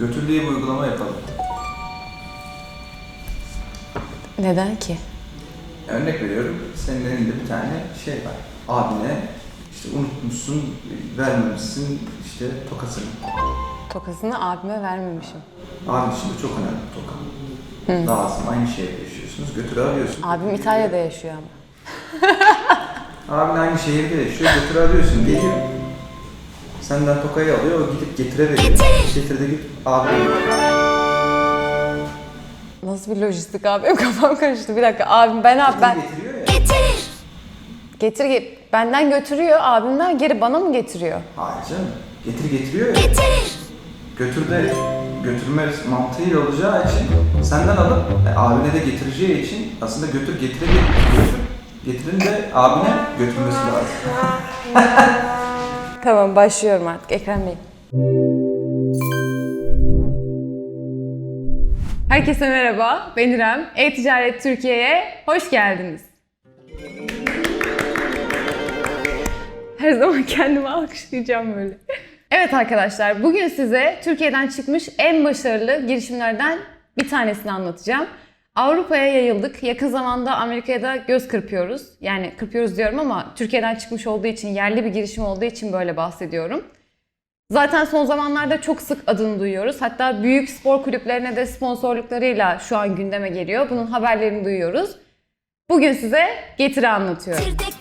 Götür diye bir uygulama yapalım. Neden ki? Örnek veriyorum, senin elinde bir tane şey var. Abine işte unutmuşsun, vermemişsin işte tokasını. Tokasını abime vermemişim. Abin de çok önemli toka. Lazım, aynı şehirde yaşıyorsunuz. Götür arıyorsun. Abim İtalya'da yaşıyor ama. Abin aynı şehirde yaşıyor, götür arıyorsun. Geliyor. Senden tokayı alıyor, o gidip getireveriyor. Getir de git abine götür. Nasıl bir lojistik abi? Benim kafam karıştı. Bir dakika abim ben abi ben Getiriyor ya. getir ge- benden götürüyor abimden geri bana mı getiriyor? Hayır canım. Getir getiriyor ya. Götür de götürme mantığıyla olacağı için senden alıp e, abine de getireceği için aslında götür getire götür. Getirin de abine götürmesi lazım. Tamam başlıyorum artık Ekrem Bey. Herkese merhaba, ben İrem. E-Ticaret Türkiye'ye hoş geldiniz. Her zaman kendimi alkışlayacağım böyle. Evet arkadaşlar, bugün size Türkiye'den çıkmış en başarılı girişimlerden bir tanesini anlatacağım. Avrupa'ya yayıldık. Yakın zamanda Amerika'ya da göz kırpıyoruz. Yani kırpıyoruz diyorum ama Türkiye'den çıkmış olduğu için, yerli bir girişim olduğu için böyle bahsediyorum. Zaten son zamanlarda çok sık adını duyuyoruz. Hatta büyük spor kulüplerine de sponsorluklarıyla şu an gündeme geliyor. Bunun haberlerini duyuyoruz. Bugün size Getir'i anlatıyorum. Getir.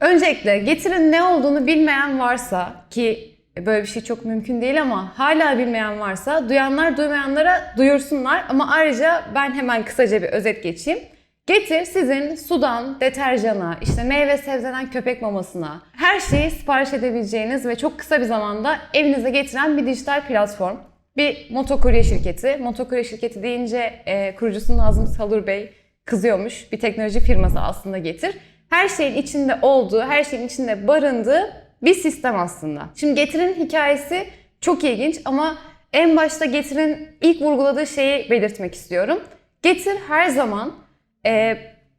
Öncelikle Getir'in ne olduğunu bilmeyen varsa ki böyle bir şey çok mümkün değil ama hala bilmeyen varsa duyanlar duymayanlara duyursunlar ama ayrıca ben hemen kısaca bir özet geçeyim. Getir sizin sudan, deterjana, işte meyve sebzeden köpek mamasına her şeyi sipariş edebileceğiniz ve çok kısa bir zamanda evinize getiren bir dijital platform. Bir motokurye şirketi. Motokurye şirketi deyince e, kurucusu Nazım Salur Bey kızıyormuş. Bir teknoloji firması aslında Getir. Her şeyin içinde olduğu, her şeyin içinde barındığı bir sistem aslında. Şimdi Getir'in hikayesi çok ilginç ama en başta Getir'in ilk vurguladığı şeyi belirtmek istiyorum. Getir her zaman e,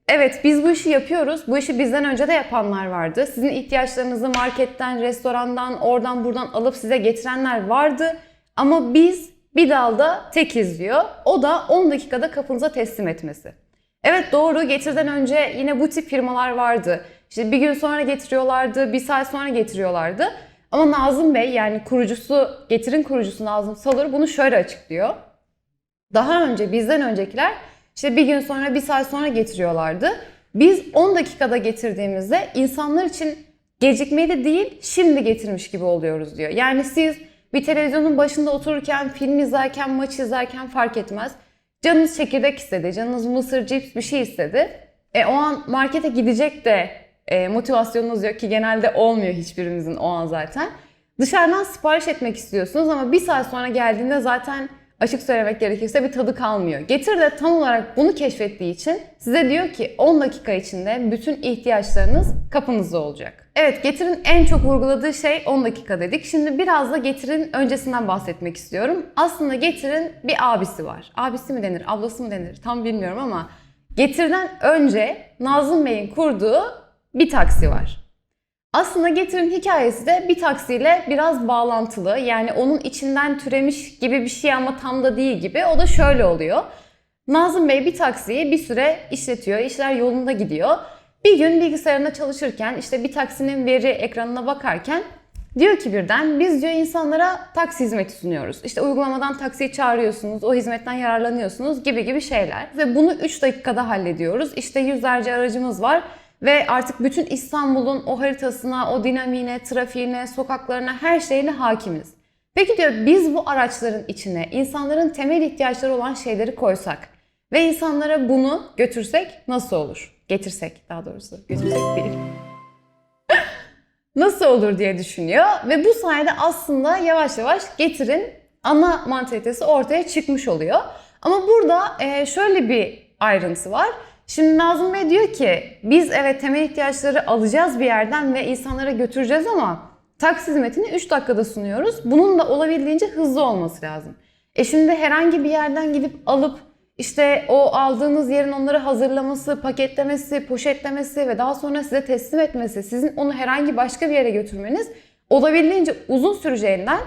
evet biz bu işi yapıyoruz. Bu işi bizden önce de yapanlar vardı. Sizin ihtiyaçlarınızı marketten, restorandan, oradan buradan alıp size getirenler vardı. Ama biz bir dalda tekiz diyor. O da 10 dakikada kapınıza teslim etmesi. Evet doğru getirden önce yine bu tip firmalar vardı. İşte bir gün sonra getiriyorlardı, bir saat sonra getiriyorlardı. Ama Nazım Bey yani kurucusu, Getir'in kurucusu Nazım Salur bunu şöyle açıklıyor. Daha önce bizden öncekiler işte bir gün sonra bir saat sonra getiriyorlardı. Biz 10 dakikada getirdiğimizde insanlar için gecikmeyi de değil şimdi getirmiş gibi oluyoruz diyor. Yani siz bir televizyonun başında otururken, film izlerken, maç izlerken fark etmez. Canınız çekirdek istedi, canınız mısır, cips bir şey istedi. E, o an markete gidecek de e, motivasyonunuz yok ki genelde olmuyor hiçbirimizin o an zaten. Dışarıdan sipariş etmek istiyorsunuz ama bir saat sonra geldiğinde zaten açık söylemek gerekirse bir tadı kalmıyor. Getir de tam olarak bunu keşfettiği için size diyor ki 10 dakika içinde bütün ihtiyaçlarınız kapınızda olacak. Evet Getir'in en çok vurguladığı şey 10 dakika dedik. Şimdi biraz da Getir'in öncesinden bahsetmek istiyorum. Aslında Getir'in bir abisi var. Abisi mi denir, ablası mı denir tam bilmiyorum ama Getir'den önce Nazım Bey'in kurduğu bir taksi var. Aslında Getir'in hikayesi de bir taksiyle biraz bağlantılı. Yani onun içinden türemiş gibi bir şey ama tam da değil gibi. O da şöyle oluyor. Nazım Bey bir taksiyi bir süre işletiyor. İşler yolunda gidiyor. Bir gün bilgisayarında çalışırken işte bir taksinin veri ekranına bakarken diyor ki birden biz diyor insanlara taksi hizmeti sunuyoruz. İşte uygulamadan taksiyi çağırıyorsunuz, o hizmetten yararlanıyorsunuz gibi gibi şeyler. Ve bunu 3 dakikada hallediyoruz. İşte yüzlerce aracımız var. Ve artık bütün İstanbul'un o haritasına, o dinamiğine, trafiğine, sokaklarına, her şeyine hakimiz. Peki diyor biz bu araçların içine insanların temel ihtiyaçları olan şeyleri koysak ve insanlara bunu götürsek nasıl olur? Getirsek daha doğrusu. Götürsek değil. nasıl olur diye düşünüyor ve bu sayede aslında yavaş yavaş Getir'in ana mantalitesi ortaya çıkmış oluyor. Ama burada şöyle bir ayrıntı var. Şimdi Nazım Bey diyor ki biz evet temel ihtiyaçları alacağız bir yerden ve insanlara götüreceğiz ama taksi hizmetini 3 dakikada sunuyoruz. Bunun da olabildiğince hızlı olması lazım. E şimdi herhangi bir yerden gidip alıp işte o aldığınız yerin onları hazırlaması, paketlemesi, poşetlemesi ve daha sonra size teslim etmesi, sizin onu herhangi başka bir yere götürmeniz olabildiğince uzun süreceğinden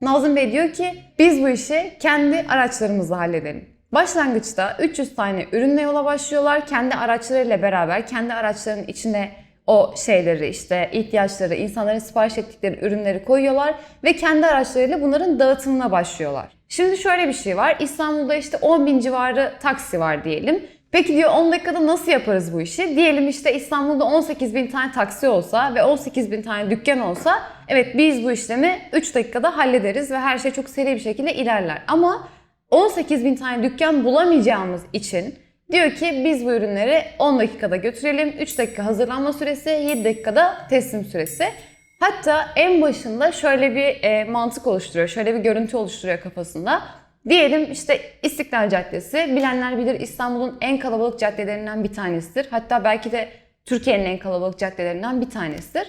Nazım Bey diyor ki biz bu işi kendi araçlarımızla halledelim. Başlangıçta 300 tane ürünle yola başlıyorlar. Kendi araçlarıyla beraber kendi araçlarının içine o şeyleri işte ihtiyaçları, insanların sipariş ettikleri ürünleri koyuyorlar ve kendi araçlarıyla bunların dağıtımına başlıyorlar. Şimdi şöyle bir şey var. İstanbul'da işte 10 bin civarı taksi var diyelim. Peki diyor 10 dakikada nasıl yaparız bu işi? Diyelim işte İstanbul'da 18 bin tane taksi olsa ve 18 bin tane dükkan olsa evet biz bu işlemi 3 dakikada hallederiz ve her şey çok seri bir şekilde ilerler. Ama 18 bin tane dükkan bulamayacağımız için diyor ki biz bu ürünleri 10 dakikada götürelim. 3 dakika hazırlanma süresi, 7 dakikada teslim süresi. Hatta en başında şöyle bir e, mantık oluşturuyor, şöyle bir görüntü oluşturuyor kafasında. Diyelim işte İstiklal Caddesi, bilenler bilir İstanbul'un en kalabalık caddelerinden bir tanesidir. Hatta belki de Türkiye'nin en kalabalık caddelerinden bir tanesidir.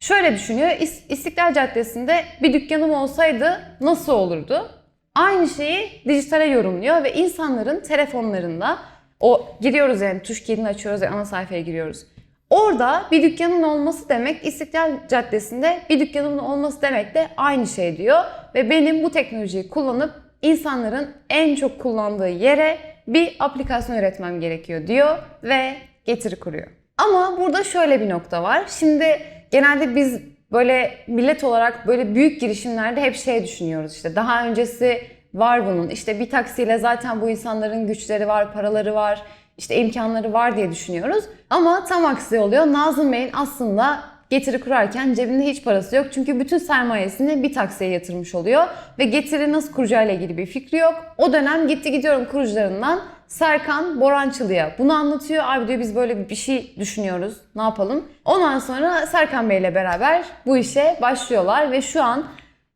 Şöyle düşünüyor, İs- İstiklal Caddesi'nde bir dükkanım olsaydı nasıl olurdu? Aynı şeyi dijitale yorumluyor ve insanların telefonlarında o giriyoruz yani tuş kilidini açıyoruz ve ana sayfaya giriyoruz. Orada bir dükkanın olması demek İstiklal Caddesi'nde bir dükkanın olması demek de aynı şey diyor. Ve benim bu teknolojiyi kullanıp insanların en çok kullandığı yere bir aplikasyon üretmem gerekiyor diyor ve getiri kuruyor. Ama burada şöyle bir nokta var. Şimdi genelde biz böyle millet olarak böyle büyük girişimlerde hep şey düşünüyoruz işte daha öncesi var bunun. İşte bir taksiyle zaten bu insanların güçleri var, paraları var, işte imkanları var diye düşünüyoruz. Ama tam aksi oluyor. Nazım Bey'in aslında Getiri kurarken cebinde hiç parası yok. Çünkü bütün sermayesini bir taksiye yatırmış oluyor. Ve Getiri nasıl kuracağıyla ilgili bir fikri yok. O dönem gitti gidiyorum kurucularından Serkan Borançılı'ya bunu anlatıyor. Abi diyor biz böyle bir şey düşünüyoruz. Ne yapalım? Ondan sonra Serkan Bey ile beraber bu işe başlıyorlar ve şu an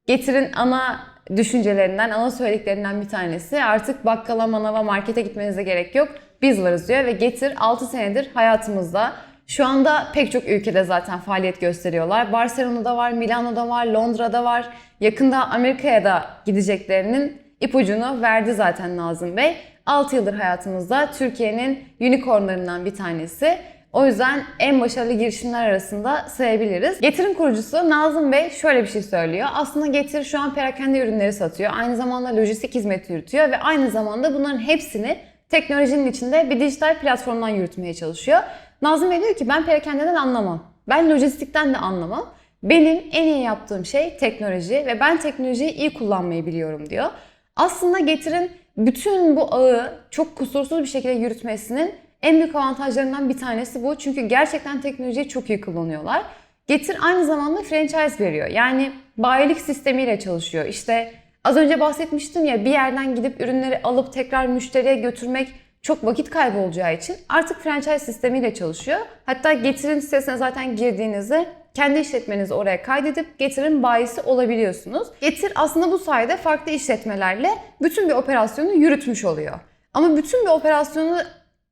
Getir'in ana düşüncelerinden, ana söylediklerinden bir tanesi artık bakkala, manava, markete gitmenize gerek yok. Biz varız diyor ve Getir 6 senedir hayatımızda. Şu anda pek çok ülkede zaten faaliyet gösteriyorlar. Barcelona'da var, Milano'da var, Londra'da var. Yakında Amerika'ya da gideceklerinin ipucunu verdi zaten Nazım Bey. 6 yıldır hayatımızda Türkiye'nin unicornlarından bir tanesi. O yüzden en başarılı girişimler arasında sayabiliriz. Getir'in kurucusu Nazım Bey şöyle bir şey söylüyor. Aslında Getir şu an perakende ürünleri satıyor. Aynı zamanda lojistik hizmeti yürütüyor ve aynı zamanda bunların hepsini teknolojinin içinde bir dijital platformdan yürütmeye çalışıyor. Nazım Bey diyor ki ben perakendeden anlamam. Ben lojistikten de anlamam. Benim en iyi yaptığım şey teknoloji ve ben teknolojiyi iyi kullanmayı biliyorum diyor. Aslında Getir'in bütün bu ağı çok kusursuz bir şekilde yürütmesinin en büyük avantajlarından bir tanesi bu. Çünkü gerçekten teknolojiyi çok iyi kullanıyorlar. Getir aynı zamanda franchise veriyor. Yani bayilik sistemiyle çalışıyor. İşte az önce bahsetmiştim ya bir yerden gidip ürünleri alıp tekrar müşteriye götürmek çok vakit kaybı olacağı için artık franchise sistemiyle çalışıyor. Hatta Getir'in sitesine zaten girdiğinizde kendi işletmenizi oraya kaydedip Getir'in bayisi olabiliyorsunuz. Getir aslında bu sayede farklı işletmelerle bütün bir operasyonu yürütmüş oluyor. Ama bütün bir operasyonu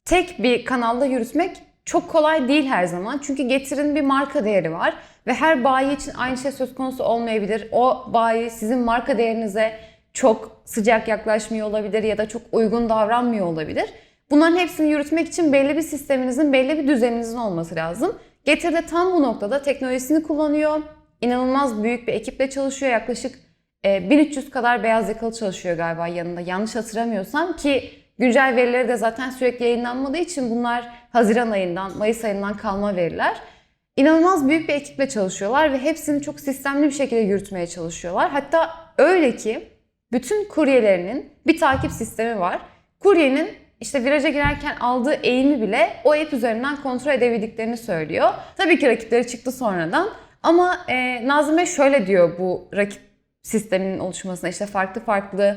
tek bir kanalda yürütmek çok kolay değil her zaman. Çünkü Getir'in bir marka değeri var ve her bayi için aynı şey söz konusu olmayabilir. O bayi sizin marka değerinize çok sıcak yaklaşmıyor olabilir ya da çok uygun davranmıyor olabilir. Bunların hepsini yürütmek için belli bir sisteminizin, belli bir düzeninizin olması lazım. Getir de tam bu noktada teknolojisini kullanıyor. İnanılmaz büyük bir ekiple çalışıyor. Yaklaşık e, 1300 kadar beyaz yakalı çalışıyor galiba yanında. Yanlış hatırlamıyorsam ki güncel verileri de zaten sürekli yayınlanmadığı için bunlar Haziran ayından, Mayıs ayından kalma veriler. İnanılmaz büyük bir ekiple çalışıyorlar ve hepsini çok sistemli bir şekilde yürütmeye çalışıyorlar. Hatta öyle ki bütün kuryelerinin bir takip sistemi var. Kuryenin işte viraja girerken aldığı eğimi bile o app üzerinden kontrol edebildiklerini söylüyor. Tabii ki rakipleri çıktı sonradan. Ama e, Nazım şöyle diyor bu rakip sisteminin oluşmasına işte farklı farklı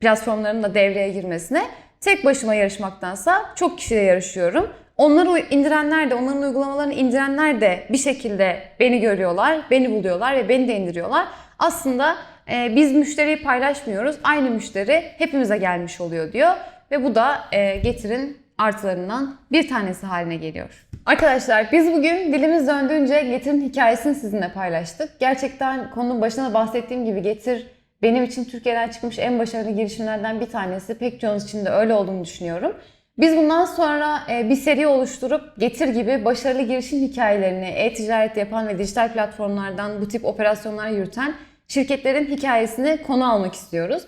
platformların da devreye girmesine. Tek başıma yarışmaktansa çok kişiyle yarışıyorum. Onları indirenler de, onların uygulamalarını indirenler de bir şekilde beni görüyorlar, beni buluyorlar ve beni de indiriyorlar. Aslında e, biz müşteriyi paylaşmıyoruz, aynı müşteri hepimize gelmiş oluyor diyor. Ve bu da e, Getir'in artılarından bir tanesi haline geliyor. Arkadaşlar biz bugün dilimiz döndüğünce Getir'in hikayesini sizinle paylaştık. Gerçekten konunun başında da bahsettiğim gibi Getir benim için Türkiye'den çıkmış en başarılı girişimlerden bir tanesi. Pek çoğunuz için de öyle olduğunu düşünüyorum. Biz bundan sonra e, bir seri oluşturup Getir gibi başarılı girişim hikayelerini e-ticaret yapan ve dijital platformlardan bu tip operasyonlar yürüten şirketlerin hikayesini konu almak istiyoruz.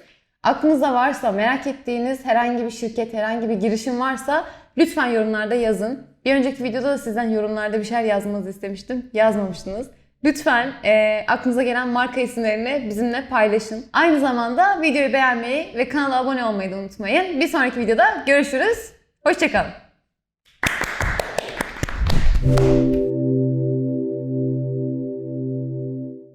Aklınızda varsa, merak ettiğiniz herhangi bir şirket, herhangi bir girişim varsa lütfen yorumlarda yazın. Bir önceki videoda da sizden yorumlarda bir şeyler yazmanızı istemiştim. Yazmamıştınız. Lütfen e, aklınıza gelen marka isimlerini bizimle paylaşın. Aynı zamanda videoyu beğenmeyi ve kanala abone olmayı da unutmayın. Bir sonraki videoda görüşürüz. Hoşçakalın.